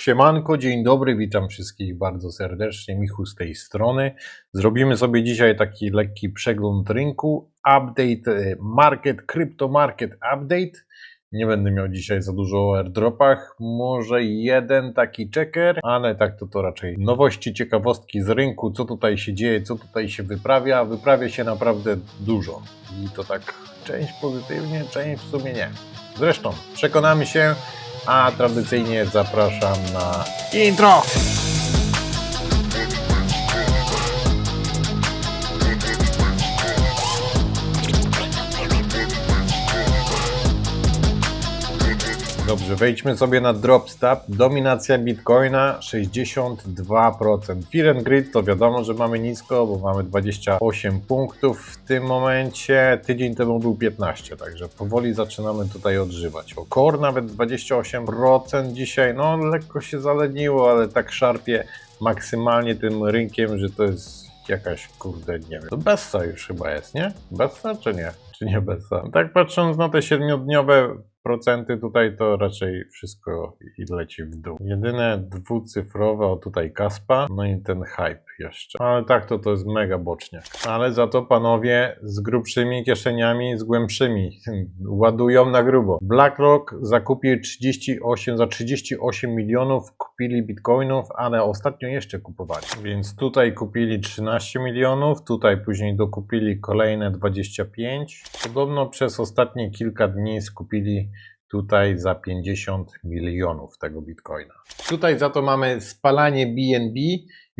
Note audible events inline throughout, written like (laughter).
Siemanko, dzień dobry, witam wszystkich bardzo serdecznie, Michu z tej strony. Zrobimy sobie dzisiaj taki lekki przegląd rynku, update, e, market, crypto market update. Nie będę miał dzisiaj za dużo o airdropach, może jeden taki checker, ale tak to to raczej nowości, ciekawostki z rynku, co tutaj się dzieje, co tutaj się wyprawia. Wyprawia się naprawdę dużo i to tak część pozytywnie, część w sumie nie. Zresztą przekonamy się, a tradycyjnie zapraszam na intro. Dobrze, wejdźmy sobie na Dropstab. Dominacja Bitcoina 62%. Fear and Grid to wiadomo, że mamy nisko, bo mamy 28 punktów w tym momencie. Tydzień temu był 15, także powoli zaczynamy tutaj odżywać. O Core nawet 28% dzisiaj, no lekko się zaleniło, ale tak szarpie maksymalnie tym rynkiem, że to jest jakaś, kurde, nie wiem. To Bessa już chyba jest, nie? Bessa czy nie? Czy nie Bessa? Tak patrząc na te siedmiodniowe procenty tutaj to raczej wszystko i leci w dół. Jedyne dwucyfrowe, o tutaj Kaspa, no i ten hype jeszcze. Ale tak to to jest mega bocznie. Ale za to panowie z grubszymi kieszeniami, z głębszymi (laughs) ładują na grubo. BlackRock zakupił 38 za 38 milionów kupili bitcoinów, ale ostatnio jeszcze kupowali. Więc tutaj kupili 13 milionów, tutaj później dokupili kolejne 25. Podobno przez ostatnie kilka dni skupili tutaj za 50 milionów tego bitcoina. Tutaj za to mamy spalanie BNB,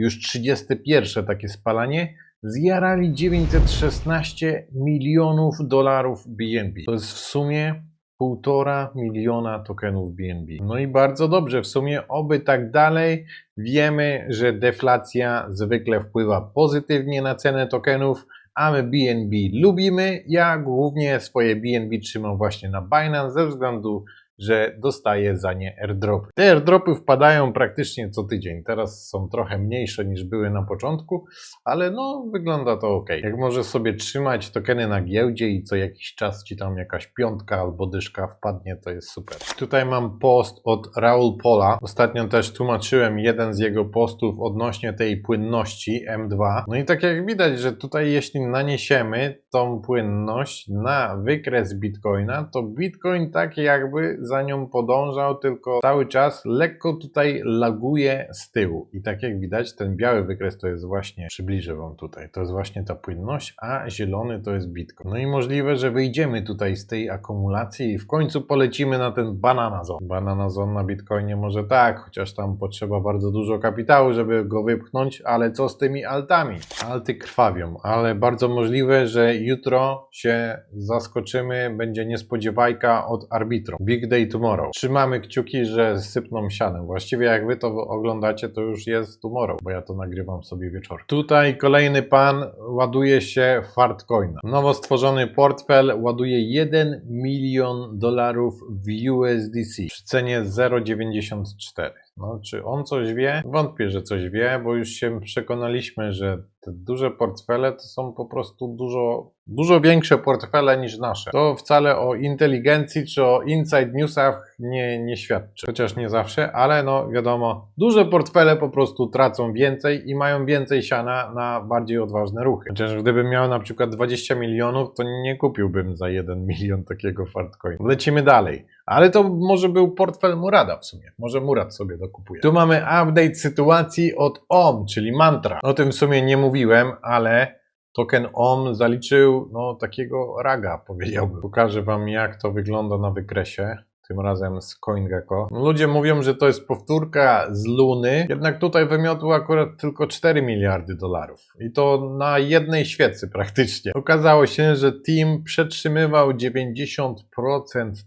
już 31 takie spalanie. Zjarali 916 milionów dolarów BNB. To jest w sumie półtora miliona tokenów BNB. No i bardzo dobrze, w sumie oby tak dalej. Wiemy, że deflacja zwykle wpływa pozytywnie na cenę tokenów, a my BNB lubimy. Ja głównie swoje BNB trzymam właśnie na Binance ze względu, że dostaję za nie airdropy. Te airdropy wpadają praktycznie co tydzień. Teraz są trochę mniejsze niż były na początku, ale no wygląda to ok. Jak możesz sobie trzymać tokeny na giełdzie i co jakiś czas ci tam jakaś piątka albo dyszka wpadnie, to jest super. Tutaj mam post od Raul Pola. Ostatnio też tłumaczyłem jeden z jego postów odnośnie tej płynności M2. No i tak jak widać, że tutaj jeśli naniesiemy tą płynność na wykres Bitcoina, to Bitcoin tak jakby za nią podążał, tylko cały czas lekko tutaj laguje z tyłu. I tak jak widać, ten biały wykres to jest właśnie, przybliżę Wam tutaj, to jest właśnie ta płynność, a zielony to jest Bitcoin. No i możliwe, że wyjdziemy tutaj z tej akumulacji i w końcu polecimy na ten banana zone. Banana zone na Bitcoinie może tak, chociaż tam potrzeba bardzo dużo kapitału, żeby go wypchnąć, ale co z tymi altami? Alty krwawią, ale bardzo możliwe, że jutro się zaskoczymy, będzie niespodziewajka od arbitru. Big Day Tomorrow. Trzymamy kciuki, że sypną sianem. Właściwie jak wy to oglądacie, to już jest tomorrow, bo ja to nagrywam sobie wieczorem. Tutaj kolejny pan ładuje się Fartcoina. Nowo stworzony portfel ładuje 1 milion dolarów w USDC przy cenie 0,94. No, czy on coś wie? Wątpię, że coś wie, bo już się przekonaliśmy, że te duże portfele to są po prostu dużo, dużo większe portfele niż nasze. To wcale o inteligencji czy o inside newsach nie, nie świadczy. Chociaż nie zawsze, ale no wiadomo, duże portfele po prostu tracą więcej i mają więcej siana na bardziej odważne ruchy. Chociaż gdybym miał na przykład 20 milionów, to nie kupiłbym za 1 milion takiego fartcoina. Lecimy dalej. Ale to może był portfel Murada w sumie. Może Murad sobie dokupuje. Tu mamy update sytuacji od OM, czyli mantra. O tym w sumie nie mówiłem, ale token OM zaliczył no, takiego raga, powiedziałbym. Pokażę Wam, jak to wygląda na wykresie. Tym razem z CoinGecko. Ludzie mówią, że to jest powtórka z Luny, jednak tutaj wymiotło akurat tylko 4 miliardy dolarów. I to na jednej świecy praktycznie. Okazało się, że team przetrzymywał 90%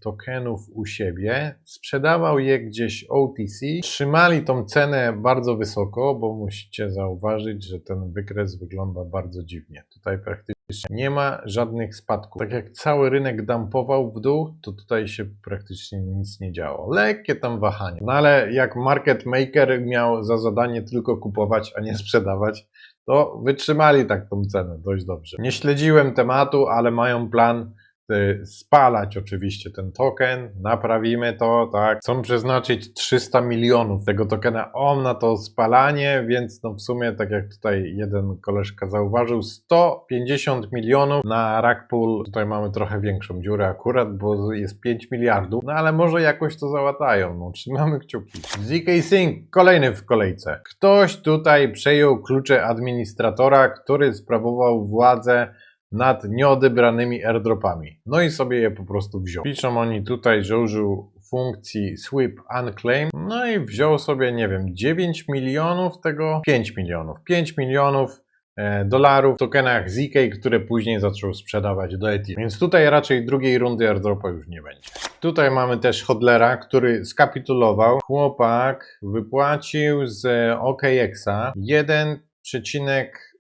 tokenów u siebie, sprzedawał je gdzieś OTC, trzymali tą cenę bardzo wysoko, bo musicie zauważyć, że ten wykres wygląda bardzo dziwnie. Tutaj praktycznie nie ma żadnych spadków. Tak jak cały rynek dumpował w dół, to tutaj się praktycznie nic nie działo. Lekkie tam wahanie. No ale jak market maker miał za zadanie tylko kupować, a nie sprzedawać, to wytrzymali tak tą cenę dość dobrze. Nie śledziłem tematu, ale mają plan spalać oczywiście ten token, naprawimy to, tak. Chcą przeznaczyć 300 milionów tego tokena OM na to spalanie, więc no w sumie, tak jak tutaj jeden koleżka zauważył, 150 milionów na Rackpool. Tutaj mamy trochę większą dziurę akurat, bo jest 5 miliardów, no ale może jakoś to załatają, no trzymamy kciuki. ZK Sync, kolejny w kolejce. Ktoś tutaj przejął klucze administratora, który sprawował władzę nad nieodebranymi airdropami. No i sobie je po prostu wziął. Piszą oni tutaj, że użył funkcji sweep unclaim, no i wziął sobie, nie wiem, 9 milionów tego, 5 milionów. 5 milionów e, dolarów w tokenach ZK, które później zaczął sprzedawać do Ethereum. Więc tutaj raczej drugiej rundy airdropa już nie będzie. Tutaj mamy też hodlera, który skapitulował. Chłopak wypłacił z OKX-a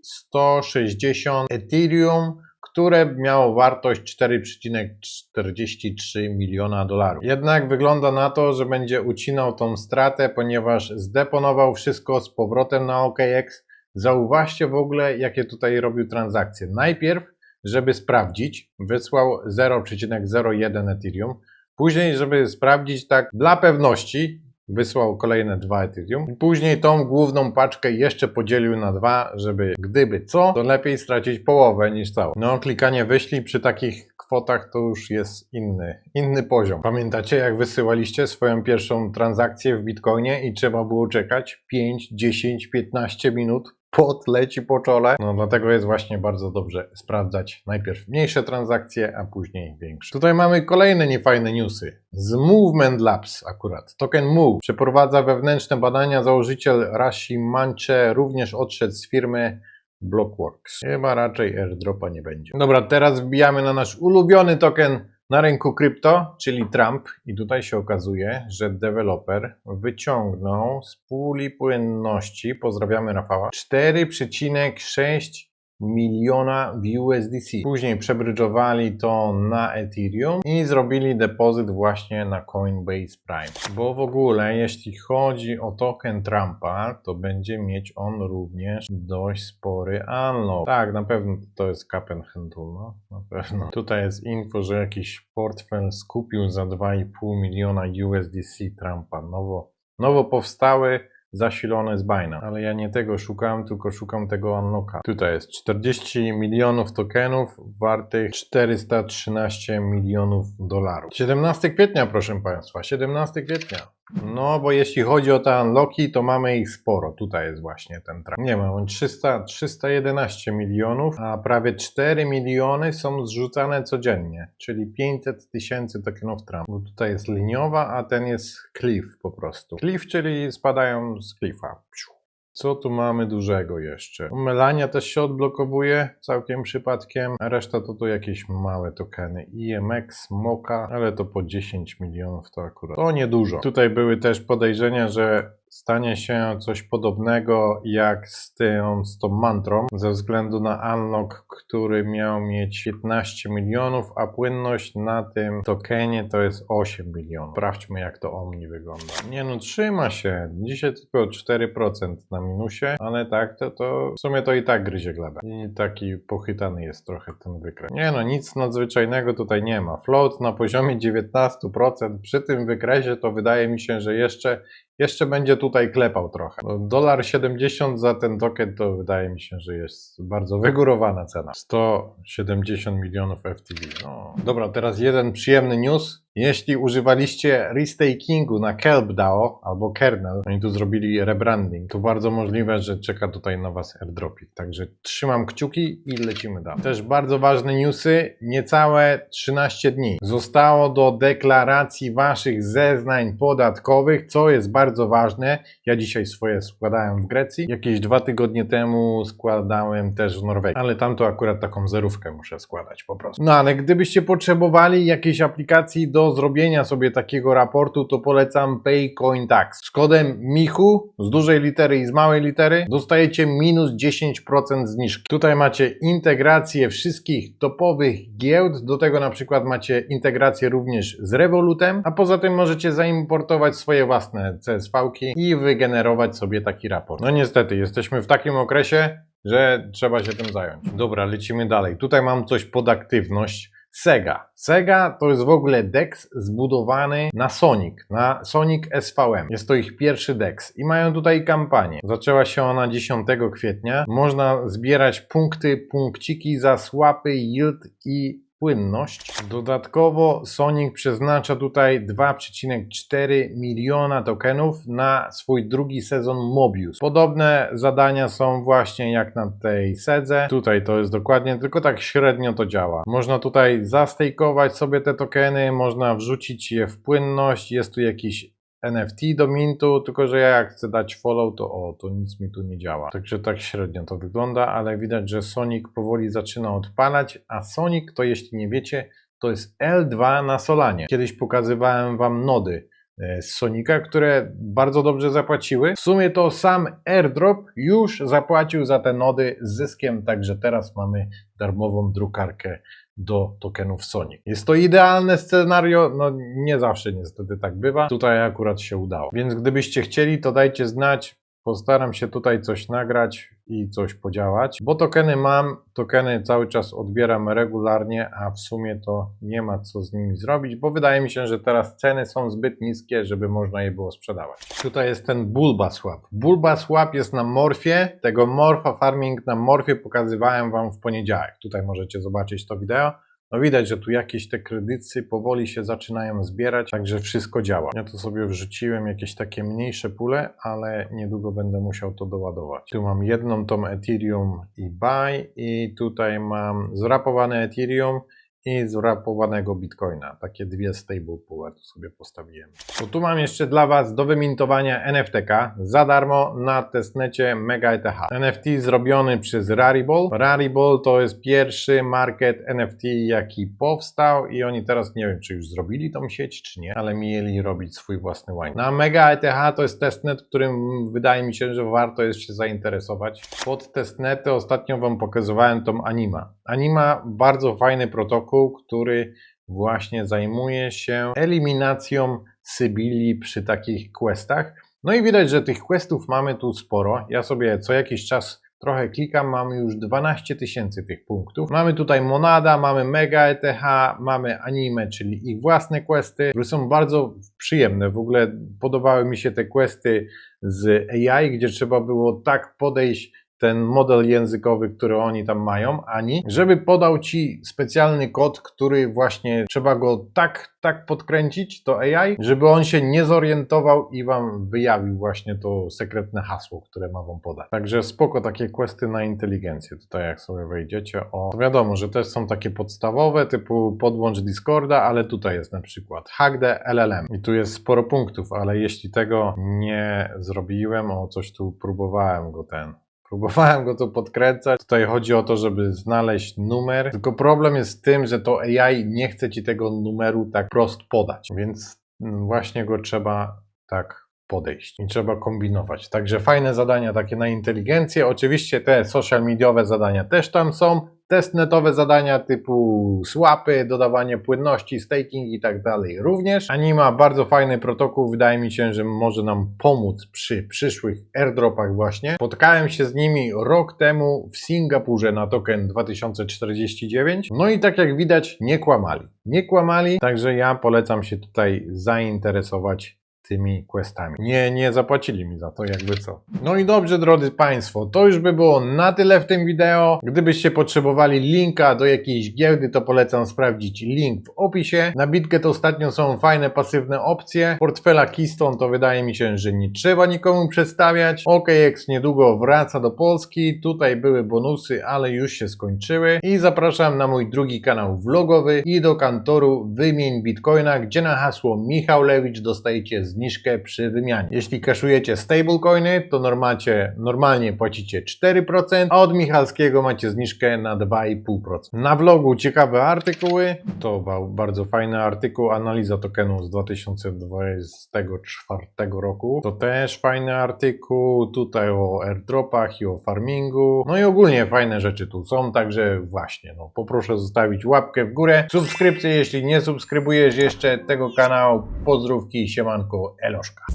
1,160 Ethereum, które miało wartość 4,43 miliona dolarów. Jednak wygląda na to, że będzie ucinał tą stratę, ponieważ zdeponował wszystko z powrotem na OKX. Zauważcie w ogóle, jakie tutaj robił transakcje. Najpierw, żeby sprawdzić, wysłał 0,01 Ethereum. Później, żeby sprawdzić tak dla pewności, wysłał kolejne dwa Ethereum. I Później tą główną paczkę jeszcze podzielił na dwa, żeby gdyby co, to lepiej stracić połowę niż całą. No, klikanie wyślij przy takich kwotach to już jest inny, inny poziom. Pamiętacie, jak wysyłaliście swoją pierwszą transakcję w Bitcoinie i trzeba było czekać 5, 10, 15 minut pot leci po czole. No dlatego jest właśnie bardzo dobrze sprawdzać najpierw mniejsze transakcje, a później większe. Tutaj mamy kolejne niefajne newsy. Z Movement Labs akurat. Token Move przeprowadza wewnętrzne badania. Założyciel Rashi Manche również odszedł z firmy Blockworks. Chyba raczej airdropa nie będzie. Dobra, teraz wbijamy na nasz ulubiony token na rynku krypto, czyli Trump. I tutaj się okazuje, że deweloper wyciągnął z puli płynności, pozdrawiamy Rafała, 4,6 miliona w USDC. Później przebrydżowali to na Ethereum i zrobili depozyt właśnie na Coinbase Prime. Bo w ogóle, jeśli chodzi o token Trumpa, to będzie mieć on również dość spory unlock. Tak, na pewno to jest cap and handle, no, na pewno. Tutaj jest info, że jakiś portfel skupił za 2,5 miliona USDC Trumpa. Nowo, nowo powstały zasilone z Binance. Ale ja nie tego szukam, tylko szukam tego unlocka. Tutaj jest 40 milionów tokenów wartych 413 milionów dolarów. 17 kwietnia, proszę Państwa, 17 kwietnia. No, bo jeśli chodzi o te unlocki, to mamy ich sporo. Tutaj jest właśnie ten trend. Nie ma, on 300, 311 milionów, a prawie 4 miliony są zrzucane codziennie, czyli 500 tysięcy tokenów Trump. Bo tutaj jest liniowa, a ten jest cliff po prostu. Cliff, czyli spadają z cliffa. Psiu. Co tu mamy dużego jeszcze? Melania też się odblokowuje całkiem przypadkiem, reszta to tu jakieś małe tokeny. IMX, Moka, ale to po 10 milionów to akurat. To niedużo. Tutaj były też podejrzenia, że stanie się coś podobnego jak z tą, z tą mantrą, ze względu na unlock, który miał mieć 15 milionów, a płynność na tym tokenie to jest 8 milionów. Sprawdźmy jak to Omni wygląda. Nie no, trzyma się. Dzisiaj tylko 4% na minusie, ale tak to, to w sumie to i tak gryzie glebę. I taki pochytany jest trochę ten wykres. Nie no, nic nadzwyczajnego tutaj nie ma. Float na poziomie 19%. Przy tym wykresie to wydaje mi się, że jeszcze jeszcze będzie tutaj klepał trochę. No, dolar 70 za ten token to wydaje mi się, że jest bardzo wygórowana cena. 170 milionów FTV. No. Dobra, teraz jeden przyjemny news. Jeśli używaliście restakingu na Kelp DAO albo Kernel, oni tu zrobili rebranding, to bardzo możliwe, że czeka tutaj na Was airdropik. Także trzymam kciuki i lecimy dalej. Też bardzo ważne newsy. Niecałe 13 dni zostało do deklaracji Waszych zeznań podatkowych, co jest bardzo ważne. Ja dzisiaj swoje składałem w Grecji. Jakieś dwa tygodnie temu składałem też w Norwegii, ale tam to akurat taką zerówkę muszę składać po prostu. No ale gdybyście potrzebowali jakiejś aplikacji do zrobienia sobie takiego raportu, to polecam Paycoin Tax. Z kodem MICHU z dużej litery i z małej litery dostajecie minus 10% zniżki. Tutaj macie integrację wszystkich topowych giełd, do tego na przykład macie integrację również z Revolutem, a poza tym możecie zaimportować swoje własne CSV-ki i wygenerować sobie taki raport. No niestety, jesteśmy w takim okresie, że trzeba się tym zająć. Dobra, lecimy dalej. Tutaj mam coś pod aktywność. Sega. Sega to jest w ogóle DEX zbudowany na Sonic, na Sonic SVM. Jest to ich pierwszy DEX i mają tutaj kampanię. Zaczęła się ona 10 kwietnia. Można zbierać punkty, punkciki za słapy, yield i płynność. Dodatkowo Sonic przeznacza tutaj 2,4 miliona tokenów na swój drugi sezon Mobius. Podobne zadania są właśnie jak na tej sedze. Tutaj to jest dokładnie, tylko tak średnio to działa. Można tutaj zastejkować sobie te tokeny, można wrzucić je w płynność, jest tu jakiś NFT do mintu, tylko że ja jak chcę dać follow, to o, to nic mi tu nie działa. Także tak średnio to wygląda, ale widać, że Sonic powoli zaczyna odpalać, a Sonic to jeśli nie wiecie, to jest L2 na Solanie. Kiedyś pokazywałem wam nody e, z Sonika, które bardzo dobrze zapłaciły. W sumie to sam airdrop już zapłacił za te nody z zyskiem, także teraz mamy darmową drukarkę do tokenów Sonic. Jest to idealne scenario, no nie zawsze niestety tak bywa. Tutaj akurat się udało. Więc gdybyście chcieli, to dajcie znać. Postaram się tutaj coś nagrać i coś podziałać, bo tokeny mam, tokeny cały czas odbieram regularnie, a w sumie to nie ma co z nimi zrobić, bo wydaje mi się, że teraz ceny są zbyt niskie, żeby można je było sprzedawać. Tutaj jest ten Bulba Swap. Bulba Swap jest na Morfie, tego Morfa Farming na Morfie pokazywałem Wam w poniedziałek. Tutaj możecie zobaczyć to wideo. No widać, że tu jakieś te kredyty powoli się zaczynają zbierać, także wszystko działa. Ja tu sobie wrzuciłem jakieś takie mniejsze pule, ale niedługo będę musiał to doładować. Tu mam jedną tą Ethereum i Buy i tutaj mam zrapowane Ethereum i zrapowanego Bitcoina. Takie dwie stable pule tu sobie postawiłem. To tu mam jeszcze dla Was do wymintowania NFTK za darmo na testnecie Mega ETH. NFT zrobiony przez Rarible. Rarible to jest pierwszy market NFT jaki powstał i oni teraz nie wiem czy już zrobili tą sieć czy nie, ale mieli robić swój własny wine. Na Mega ETH to jest testnet, którym wydaje mi się, że warto jest się zainteresować. Pod testnety ostatnio Wam pokazywałem tą Anima. Anima bardzo fajny protokół, który właśnie zajmuje się eliminacją Sybilii przy takich questach. No i widać, że tych questów mamy tu sporo. Ja sobie co jakiś czas trochę klikam, mamy już 12 tysięcy tych punktów. Mamy tutaj Monada, mamy Mega ETH, mamy Anime, czyli ich własne questy, które są bardzo przyjemne. W ogóle podobały mi się te questy z AI, gdzie trzeba było tak podejść ten model językowy, który oni tam mają, ani żeby podał ci specjalny kod, który właśnie trzeba go tak, tak podkręcić, to AI, żeby on się nie zorientował i wam wyjawił właśnie to sekretne hasło, które ma wam podać. Także spoko takie questy na inteligencję. Tutaj jak sobie wejdziecie, o, to wiadomo, że też są takie podstawowe, typu podłącz Discorda, ale tutaj jest na przykład hack the LLM i tu jest sporo punktów, ale jeśli tego nie zrobiłem, o coś tu próbowałem go ten Próbowałem go tu podkręcać. Tutaj chodzi o to, żeby znaleźć numer. Tylko problem jest z tym, że to AI nie chce ci tego numeru tak prost podać, więc właśnie go trzeba tak podejść i trzeba kombinować. Także fajne zadania takie na inteligencję. Oczywiście te social mediowe zadania też tam są. Testnetowe zadania typu swapy, dodawanie płynności, staking i tak dalej również. Anima bardzo fajny protokół, wydaje mi się, że może nam pomóc przy przyszłych airdropach właśnie. Spotkałem się z nimi rok temu w Singapurze na token 2049. No i tak jak widać nie kłamali. Nie kłamali, także ja polecam się tutaj zainteresować tymi questami. Nie, nie zapłacili mi za to, jakby co. No i dobrze, drodzy Państwo, to już by było na tyle w tym wideo. Gdybyście potrzebowali linka do jakiejś giełdy, to polecam sprawdzić link w opisie. Na BitGet ostatnio są fajne pasywne opcje. Portfela Keystone to wydaje mi się, że nie trzeba nikomu przedstawiać. OKX niedługo wraca do Polski. Tutaj były bonusy, ale już się skończyły. I zapraszam na mój drugi kanał vlogowy i do kantoru Wymień Bitcoina, gdzie na hasło Michał Lewicz dostajecie zniżkę przy wymianie. Jeśli kaszujecie stablecoiny, to normalcie, normalnie płacicie 4%, a od Michalskiego macie zniżkę na 2,5%. Na vlogu ciekawe artykuły, to był bardzo fajny artykuł, analiza tokenu z 2024 roku, to też fajny artykuł, tutaj o airdropach i o farmingu, no i ogólnie fajne rzeczy tu są, także właśnie, no poproszę zostawić łapkę w górę, subskrypcję, jeśli nie subskrybujesz jeszcze tego kanału, pozdrówki, siemanko, el Oscar.